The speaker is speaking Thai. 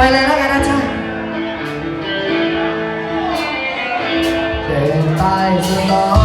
ไปเลยแล้วกันนะจ๊ะเดินใต้สมอง